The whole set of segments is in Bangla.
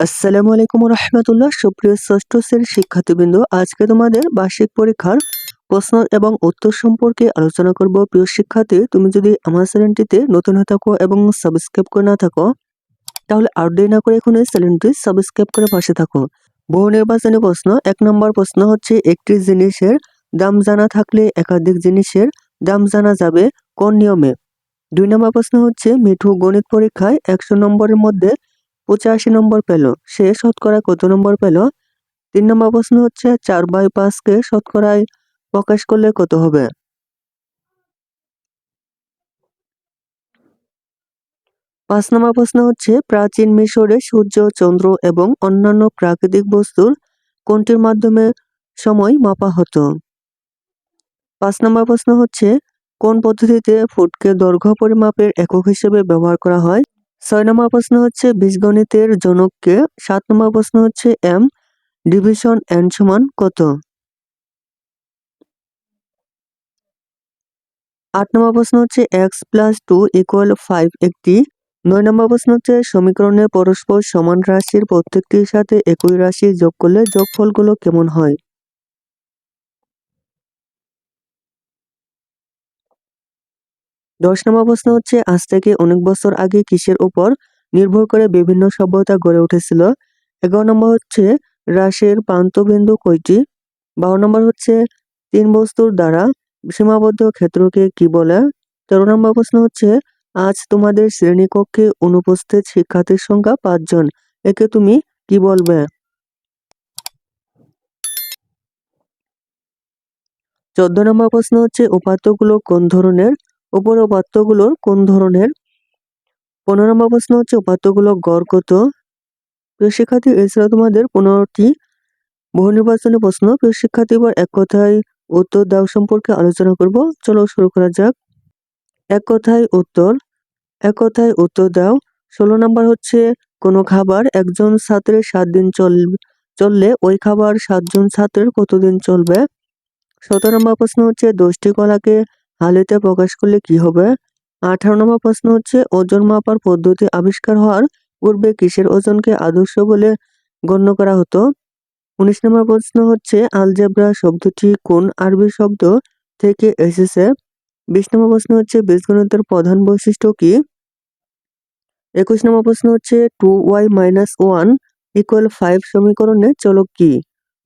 আসসালামু আলাইকুম রহমতুল্লাহ সুপ্রিয় ষষ্ঠ শ্রেণির শিক্ষার্থীবৃন্দ, আজকে তোমাদের বার্ষিক পরীক্ষার প্রশ্ন এবং উত্তর সম্পর্কে আলোচনা করব। প্রিয় শিক্ষার্থী, তুমি যদি আমার চ্যানেলটিতে নতুন হয়ে থাকো এবং সাবস্ক্রাইব করে না থাকো, তাহলে আর দেরি না করে এখন এই চ্যানেলটি সাবস্ক্রাইব করে পাশে থাকো। বহু নির্বাচনী প্রশ্ন, এক নম্বর প্রশ্ন হচ্ছে, একটি জিনিসের দাম জানা থাকলে একাধিক জিনিসের দাম জানা যাবে কোন নিয়মে? দুই নম্বর প্রশ্ন হচ্ছে, মিঠু গণিত পরীক্ষায় একশো নম্বরের মধ্যে পঁচাশি নম্বর পেল। সে শতকরা কত নম্বর পেল? তিন নম্বর প্রশ্ন হচ্ছে, চার বাই পাঁচকে শতকরায় প্রকাশ করলে কত হবে? পাঁচ নম্বর প্রশ্ন হচ্ছে, প্রাচীন মিশরে সূর্য, চন্দ্র এবং অন্যান্য প্রাকৃতিক বস্তুর কোনটির মাধ্যমে সময় মাপা হতো? পাঁচ নম্বর প্রশ্ন হচ্ছে, কোন পদ্ধতিতে ফুটকে দৈর্ঘ্য পরিমাপের একক হিসেবে ব্যবহার করা হয়? ছয় নম্বর প্রশ্ন হচ্ছে, বীজগণিতের জনককে সাত নম্বর প্রশ্ন হচ্ছে এম ডিভিশন এন সমান কত? আট নম্বর প্রশ্ন হচ্ছে X plus two equal five একটি। নয় নম্বর প্রশ্ন হচ্ছে, সমীকরণে পরস্পর সমান রাশির প্রত্যেকটির সাথে একই রাশি যোগ করলে যোগফলগুলো কেমন হয়? দশ নম্বর প্রশ্ন হচ্ছে, আজ থেকে অনেক বছর আগে কিসের উপর নির্ভর করে বিভিন্ন সভ্যতা গড়ে উঠেছিল? এগারো নম্বর হচ্ছে, হ্রাসের প্রান্তবিন্দু কয়টি? বারো নম্বর হচ্ছে, তিন বস্তুর দ্বারা সীমাবদ্ধ ক্ষেত্রকে কি বলে? তেরো নম্বর প্রশ্ন হচ্ছে, আজ তোমাদের শ্রেণীকক্ষে অনুপস্থিত শিক্ষার্থীর সংখ্যা পাঁচজন, একে তুমি কি বলবে? চোদ্দ নম্বর প্রশ্ন হচ্ছে, উপাত্তগুলো কোন ধরনের উপর উপাত্তগুলোর কোন ধরনের? পনেরো নম্বর প্রশ্ন হচ্ছে উপাত্তগুলো গড় কত? প্রিয় শিক্ষার্থী এছাড়া তোমাদের পনেরোটি বহু নির্বাচনী প্রশ্ন। প্রিয় শিক্ষার্থী, এবার এক কথায় উত্তর দাও সম্পর্কে আলোচনা করব। চলো শুরু করা যাক। এক কথায় উত্তর, এক কথায় উত্তর দাও। ষোলো নম্বর হচ্ছে, কোনো খাবার একজন ছাত্রের সাত দিন চল, চললে ওই খাবার সাতজন ছাত্রের কতদিন চলবে? সতেরো নম্বর প্রশ্ন হচ্ছে, দশটি কলাকে হালিতে প্রকাশ করলে কি হবে? আঠারো নম্বর প্রশ্ন হচ্ছে, ওজন মাপার পদ্ধতি আবিষ্কার হওয়ার পূর্বে কিসের ওজনকে আদর্শ বলে গণ্য করা হতো? উনিশ নম্বর প্রশ্ন হচ্ছে, আলজেব্রা শব্দটি কোন আরবি শব্দ থেকে এসেছে? বিশ নম্বর প্রশ্ন হচ্ছে, বীজগণিতের প্রধান বৈশিষ্ট্য কি? একুশ নম্বর প্রশ্ন হচ্ছে, two Y minus one equal five সমীকরণে চলক কি?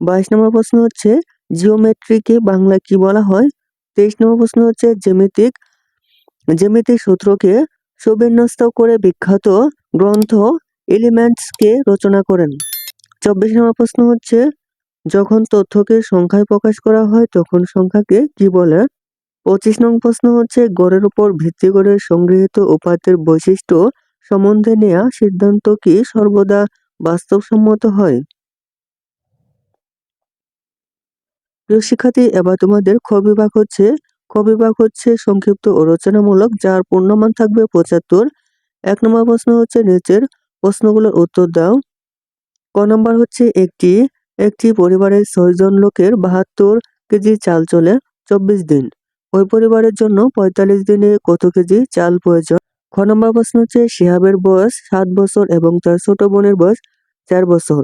বাইশ নম্বর প্রশ্ন হচ্ছে, জিওমেট্রিকে বাংলায় কি বলা হয়? তেইশ নম্বর প্রশ্ন হচ্ছে জ্যামিতিক জ্যামিতিক সূত্রকে সুবিন্যস্ত করে বিখ্যাত গ্রন্থ এলিমেন্টসকে রচনা করেন। চব্বিশ নম্বর প্রশ্ন হচ্ছে, যখন তথ্যকে সংখ্যায় প্রকাশ করা হয়, তখন সংখ্যাকে কি বলে? পঁচিশ নং প্রশ্ন হচ্ছে, গড়ের উপর ভিত্তি করে সংগৃহীত উপাত্তের বৈশিষ্ট্য সম্বন্ধে নেওয়া সিদ্ধান্ত কি সর্বদা বাস্তবসম্মত হয়? প্রিয় শিক্ষার্থী, এবার তোমাদের খ বিভাগ হচ্ছে, খ বিভাগ হচ্ছে সংক্ষিপ্ত ও রচনামূলক, যার পূর্ণমান থাকবে পঁচাত্তর। এক নম্বর প্রশ্ন হচ্ছে নিচের প্রশ্নগুলোর উত্তর দাও। ক নম্বর হচ্ছে একটি একটি পরিবারের ছয়জন লোকের বাহাত্তর কেজি চাল চলে চব্বিশ দিন। ওই পরিবারের জন্য পঁয়তাল্লিশ দিনে কত কেজি চাল প্রয়োজন? খ নম্বর প্রশ্ন হচ্ছে শিহাবের বয়স সাত বছর এবং তার ছোট বোনের বয়স চার বছর।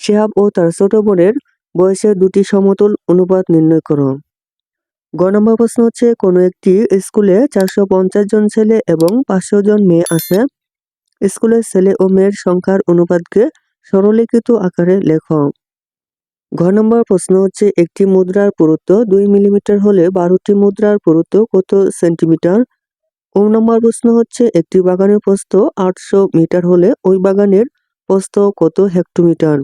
শিহাব ও তার ছোট বোনের বয়সের দুটি সমতুল অনুপাত নির্ণয় করো। গ নম্বর প্রশ্ন হচ্ছে, কোনো একটি স্কুলে চারশো পঞ্চাশ জন ছেলে এবং পাঁচশো জন মেয়ে আছে? স্কুলের ছেলে ও মেয়ের সংখ্যার অনুপাতকে সরলীকৃত আকারে লেখ। ঘ নম্বর প্রশ্ন হচ্ছে, একটি মুদ্রার পুরুত্ব দুই মিলিমিটার হলে বারোটি মুদ্রার পুরুত্ব কত সেন্টিমিটার? ও নম্বর প্রশ্ন হচ্ছে, একটি বাগানের প্রস্থ আটশো মিটার হলে ওই বাগানের প্রস্থ কত হেক্টোমিটার?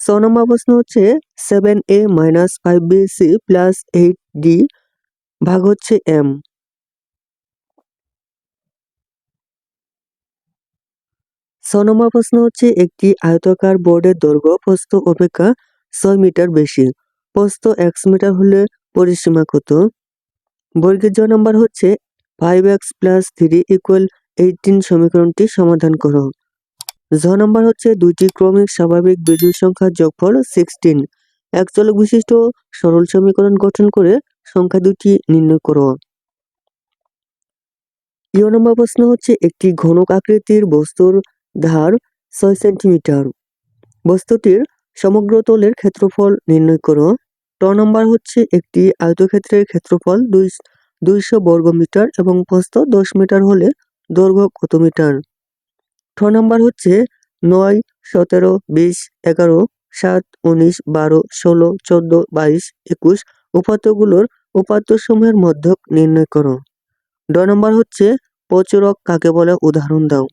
ছ নম্বর প্রশ্ন হচ্ছে seven A minus five B C plus eight D ভাগ হচ্ছে এম ছ নম্বর প্রশ্ন হচ্ছে একটি আয়তকার বোর্ডের দৈর্ঘ্য প্রস্থ অপেক্ষা ছয় মিটার বেশি। প্রস্থ এক্স মিটার হলে পরিসীমা কত? বর্গের জ নম্বর হচ্ছে five X plus three equal eighteen সমীকরণটি সমাধান করো। জ নম্বর হচ্ছে দুইটি ক্রমিক স্বাভাবিক বিজোড় সংখ্যার যোগফল সিক্সটিন এক চলক বিশিষ্ট সরল সমীকরণ গঠন করে সংখ্যা দুটি নির্ণয় করো। ইয় নম্বর প্রশ্ন হচ্ছে একটি ঘনক আকৃতির বস্তুর ধার ছয় সেন্টিমিটার। বস্তুটির সমগ্র তলের ক্ষেত্রফল নির্ণয় করো। ট নম্বর হচ্ছে একটি আয়তক্ষেত্রের ক্ষেত্রফল দুই দুইশো বর্গ মিটার এবং প্রস্থ দশ মিটার হলে দৈর্ঘ্য কত মিটার? ঠ নম্বর হচ্ছে নয়, সতেরো, বিশ, এগারো, সাত, উনিশ, বারো, ষোলো, চোদ্দ, বাইশ, একুশ উপাত্তগুলোর উপাত্তসমূহের মধ্যক নির্ণয় করো। ড নম্বর হচ্ছে প্রচুরক কাকে বলে উদাহরণ দাও।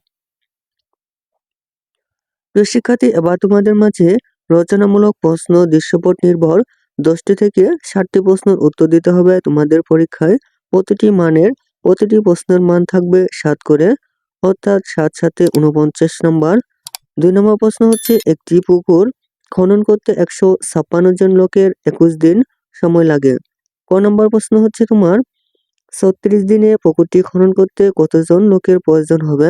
প্রিয় শিক্ষার্থী, এবার তোমাদের মাঝে রচনামূলক প্রশ্ন, দৃশ্যপট নির্ভর দশটি থেকে ষাটটি প্রশ্নের উত্তর দিতে হবে। তোমাদের পরীক্ষায় প্রতিটি মানের প্রতিটি প্রশ্নের মান থাকবে সাত করে। অর্থাৎ সাত সাথে উনপঞ্চাশ নম্বর। দুই নম্বর প্রশ্ন হচ্ছে, একটি পুকুর খনন করতে একশো ছাপ্পান্ন জন লোকের একুশ দিন সময় লাগে। ক নম্বর প্রশ্ন হচ্ছে তোমার, ছত্রিশ দিনে পুকুরটি খনন করতে কতজন লোকের প্রয়োজন হবে?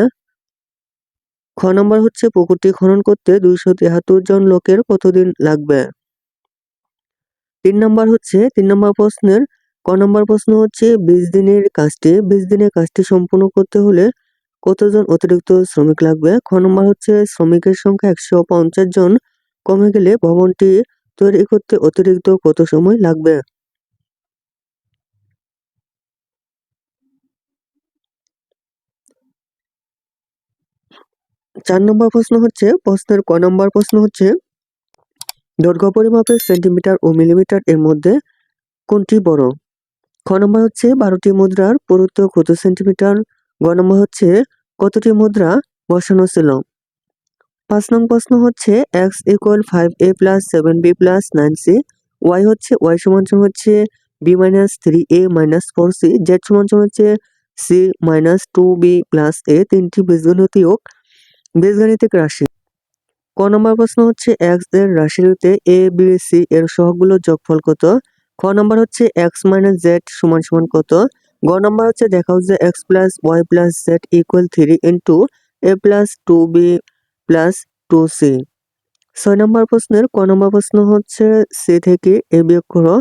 খ নম্বর হচ্ছে, পুকুরটি খনন করতে দুইশো তিয়াত্তর জন লোকের কতদিন লাগবে? তিন নম্বর হচ্ছে, তিন নম্বর প্রশ্নের, ক নম্বর প্রশ্ন হচ্ছে, বিশ দিনের কাজটি, বিশ দিনের কাজটি সম্পূর্ণ করতে হলে কতজন অতিরিক্ত শ্রমিক লাগবে? খ নম্বর হচ্ছে, শ্রমিকের সংখ্যা একশো পঞ্চাশ জন। কমে গেলে ভবনটি তৈরি করতে অতিরিক্ত কত সময় লাগবে? চার নম্বর প্রশ্ন হচ্ছে, প্রশ্নের ক নম্বর প্রশ্ন হচ্ছে, দৈর্ঘ্য পরিমাপের সেন্টিমিটার ও মিলিমিটার এর মধ্যে কোনটি বড়? খ নম্বর হচ্ছে, বারোটি মুদ্রার পুরুত্ব কত সেন্টিমিটার? নম্বর হচ্ছে কতটি মুদ্রা বসানো ছিল? পাঁচ নং প্রশ্ন হচ্ছে X equal five A plus seven B plus nine C Y হচ্ছে ওয়াই সমান সমান হচ্ছে B minus three A minus four C Z সমান সমান হচ্ছে C minus two B plus A তিনটি বীজগণিত বীজগণিতীয় বীজগাণিতিক রাশি। ক নম্বর প্রশ্ন হচ্ছে এক্সের রাশিতে এ বি সি এর সহগুলোর যোগফল কত? খ নম্বর হচ্ছে এক্স মাইনাস জেড সমান সমান কত? গ নম্বর হচ্ছে দেখাও যে X plus Y plus Z equal three into A plus two B plus two C ছয় নম্বর প্রশ্নের ক নম্বর প্রশ্ন হচ্ছে সি থেকে এ বিয়োগ করো।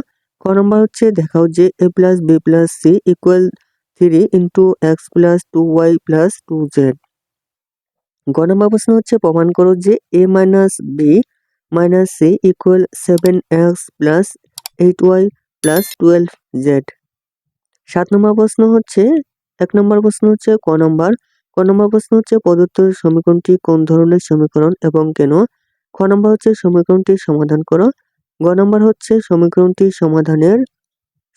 ক নম্বর হচ্ছে দেখাও যে A plus B plus C equal three into X plus two Y plus two Z গ নম্বর প্রশ্ন হচ্ছে প্রমাণ করো যে A minus B minus C equal seven X plus eight Y plus twelve Z সাত নম্বর প্রশ্ন হচ্ছে, এক নম্বর প্রশ্ন হচ্ছে ক নম্বর। ক নম্বর প্রশ্ন হচ্ছে প্রদত্ত সমীকরণটি কোন ধরনের সমীকরণ এবং কেন? খ নম্বর হচ্ছে সমীকরণটি সমাধান করো। গ নম্বর হচ্ছে সমীকরণটি সমাধানের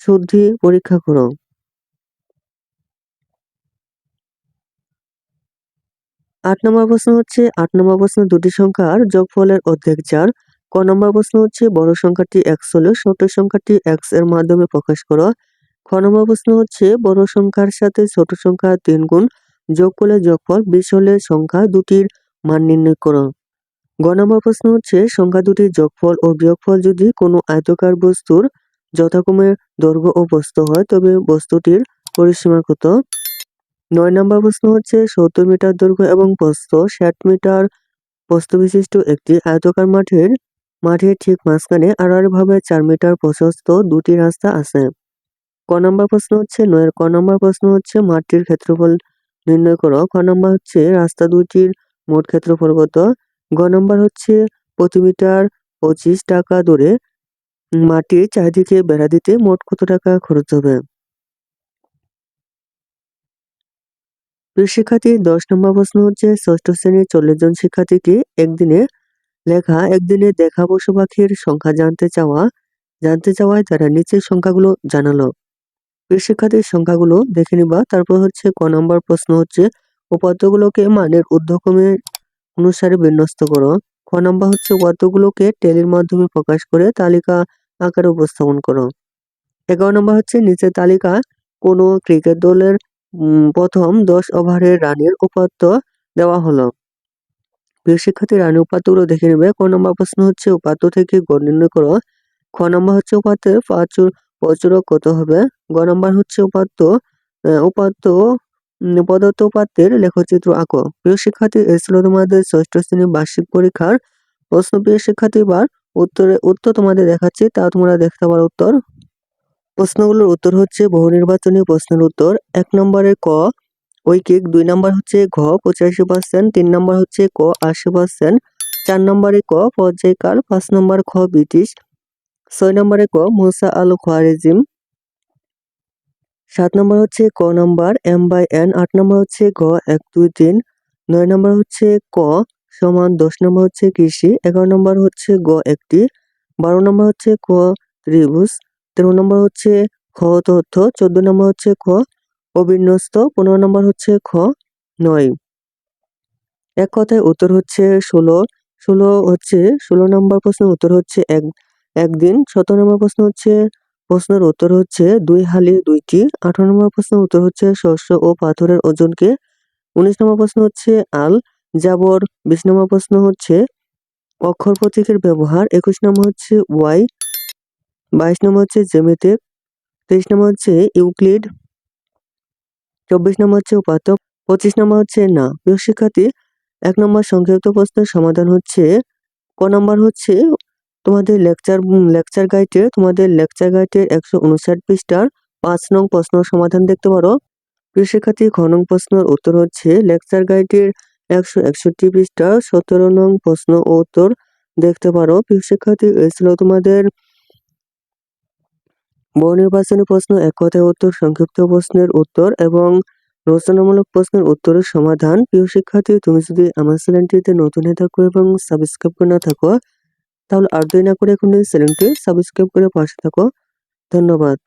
শুদ্ধি পরীক্ষা করো। আট নম্বর প্রশ্ন হচ্ছে, আট নম্বর প্রশ্ন দুটি সংখ্যার যোগফলের অর্ধেক চার ক নম্বর প্রশ্ন হচ্ছে, বড় সংখ্যাটি এক্স হলে, ছোট সংখ্যাটি এক্সের মাধ্যমে প্রকাশ করো। খ নম্বর প্রশ্ন হচ্ছে বড় সংখ্যার সাথে ছোট সংখ্যা তিন গুণ, যোগ করলে যোগফল বিশ হলে সংখ্যা দুটির মান নির্ণয় করো। গ নম্বর প্রশ্ন হচ্ছে সংখ্যা দুটির যোগফল ও বিয়োগফল। যদি কোনো আয়তকার বস্তুর যথাক্রমে দৈর্ঘ্য ও প্রস্থ হয়, তবে বস্তুটির পরিসীমা কত? নয় নম্বর প্রশ্ন হচ্ছে সত্তর মিটার দৈর্ঘ্য এবং প্রস্থ ষাট মিটার। প্রস্থ বিশিষ্ট একটি আয়তকার মাঠের মাঠের ঠিক মাঝখানে আড়াআড়িভাবে চার মিটার প্রশস্ত দুটি রাস্তা আছে। ক নম্বর প্রশ্ন হচ্ছে নয়ের ক নম্বর প্রশ্ন হচ্ছে, মাঠটির ক্ষেত্রফল নির্ণয় করো। খ নম্বর হচ্ছে, রাস্তা দুইটির মোট ক্ষেত্রফল কত? গ নম্বর হচ্ছে, প্রতি মিটার পঁচিশ টাকা দরে মাটির চারিদিকে বেড়া দিতে মোট কত টাকা খরচ হবে? প্রিয় শিক্ষার্থী, দশ নম্বর প্রশ্ন হচ্ছে, ষষ্ঠ শ্রেণির চল্লিশ জন শিক্ষার্থীকে একদিনে লেখা, একদিনে দেখা পশু পাখির সংখ্যা জানতে চাওয়া, জানতে চাওয়ায় তারা নিচের সংখ্যাগুলো জানালো। প্রিয় শিক্ষার্থীর সংখ্যাগুলো দেখে নিবা। তারপর হচ্ছে ক নম্বর প্রশ্ন হচ্ছে, উপাত্তগুলোকে মানের ঊর্ধ্বক্রমে অনুসারে বিন্যস্ত করো। খ নম্বর হচ্ছে, উপাত্তগুলোকে টেলির মাধ্যমে প্রকাশ করে তালিকা আকারে উপস্থাপন করো। এগারো নম্বর হচ্ছে, নিচের তালিকা কোনো ক্রিকেট দলের প্রথম দশ ওভারের রানের উপাত্ত দেওয়া হলো। প্রিয় শিক্ষার্থী রানী উপাত্তগুলো দেখে নেবে। ক নম্বর প্রশ্ন হচ্ছে, উপাত্ত থেকে গড় নির্ণয় করো। খ নম্বর হচ্ছে, উপাত্তের প্রাচুর প্রচুরক কত হবে? গ নম্বর হচ্ছে উপাত্ত উপাত্ত প্রদত্ত উপাত্তের লেখচিত্র আঁকো। প্রিয় শিক্ষার্থী, এই ছিল তোমাদের ষষ্ঠ শ্রেণির বার্ষিক পরীক্ষার প্রশ্ন। প্রিয় শিক্ষার্থী, এবার উত্তরে, উত্তর তোমাদের দেখাচ্ছি, তা তোমরা দেখতে পারো উত্তর। প্রশ্নগুলোর উত্তর হচ্ছে বহু নির্বাচনী প্রশ্নের উত্তর। এক নম্বরে ক, ঐকিক। দুই নম্বর হচ্ছে ঘ, পঁচাশি পার্সেন্ট। তিন নম্বর হচ্ছে ক, আশি পার্সেন্ট। চার নম্বরে ক, পর্যায়কাল। পাঁচ নম্বর খ, ব্রিটিশ। ছয় নম্বরে ক, মুসা আল খোয়ারিজিম সাত নম্বর হচ্ছে ক নম্বর, এম বাই এন। আট নম্বর হচ্ছে গ, এক, দুই, তিন। নয় নম্বর হচ্ছে ক সমান দশ নম্বর হচ্ছে কৃষি। এগারো নম্বর হচ্ছে গ, একটি। বারো নম্বর হচ্ছে ক, ত্রিভুজ। তেরো নম্বর হচ্ছে খ, তথ্য। চোদ্দ নম্বর হচ্ছে খ, অবিন্যস্ত। পনেরো নম্বর হচ্ছে খ, নয়। এক কথায় উত্তর হচ্ছে ষোলো। ষোলো হচ্ছে, ষোলো নম্বর প্রশ্নের উত্তর হচ্ছে এক। একদিন সতেরো নম্বর প্রশ্ন হচ্ছে, প্রশ্নের উত্তর হচ্ছে দুই হালি দুইটি। আঠারো নম্বর প্রশ্নের উত্তর হচ্ছে শস্য ও পাথরের ওজনকে। উনিশ নম্বর প্রশ্ন হচ্ছে আল জাবর। বিশ নম্বর প্রশ্ন হচ্ছে অক্ষর প্রতীকের ব্যবহার। একুশ নম্বর হচ্ছে ওয়াই। বাইশ নম্বর হচ্ছে জ্যামিতিক। তেইশ নম্বর হচ্ছে ইউক্লিড। চব্বিশ নম্বর হচ্ছে উপাত্ত পঁচিশ নম্বর হচ্ছে না। প্রিয় শিক্ষার্থী, এক নম্বর সংক্ষিপ্ত প্রশ্নের সমাধান হচ্ছে, ক নম্বর হচ্ছে তোমাদের লেকচার লেকচার গাইডে তোমাদের লেকচার গাইডের একশো উনষাট পৃষ্ঠার পাঁচ নং প্রশ্ন সমাধান দেখতে পারো। প্রিয় শিক্ষার্থী খ প্রশ্নের উত্তর হচ্ছে লেকচার গাইডের একশো একষট্টি পৃষ্ঠার সতেরো নং প্রশ্ন ও উত্তর দেখতে পারো। প্রিয় শিক্ষার্থী এই ছিল তোমাদের বহু নির্বাচনী প্রশ্ন, এক কথায় উত্তর, সংক্ষিপ্ত প্রশ্নের উত্তর এবং রচনামূলক প্রশ্নের উত্তরের সমাধান। প্রিয় শিক্ষার্থী, তুমি যদি আমার চ্যানেলটিতে নতুন হয়ে থাকো এবং সাবস্ক্রাইব করে না থাকো তাহলে আর দেরি না করে এখন চ্যানেলটি সাবস্ক্রাইব করে পাশে থাকো। ধন্যবাদ।